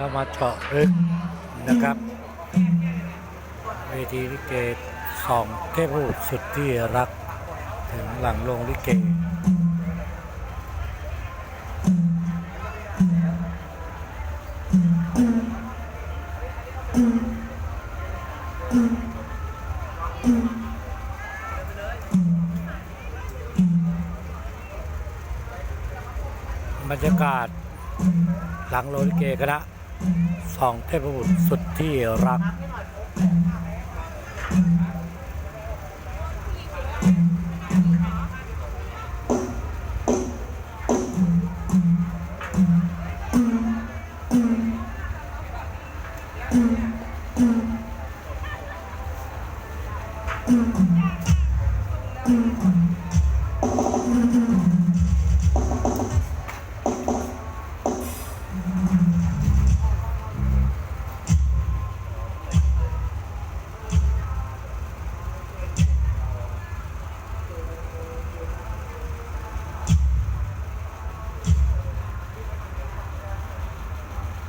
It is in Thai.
เรามาเจาะลึกนะครับ เวทีลิเกสองเทพบุตรสุดที่รัก ถึงหลังโรงลิเกบรรยากาศหลังโรงลิเกคณะ สองเทพบุตรสุดที่รัก Thank.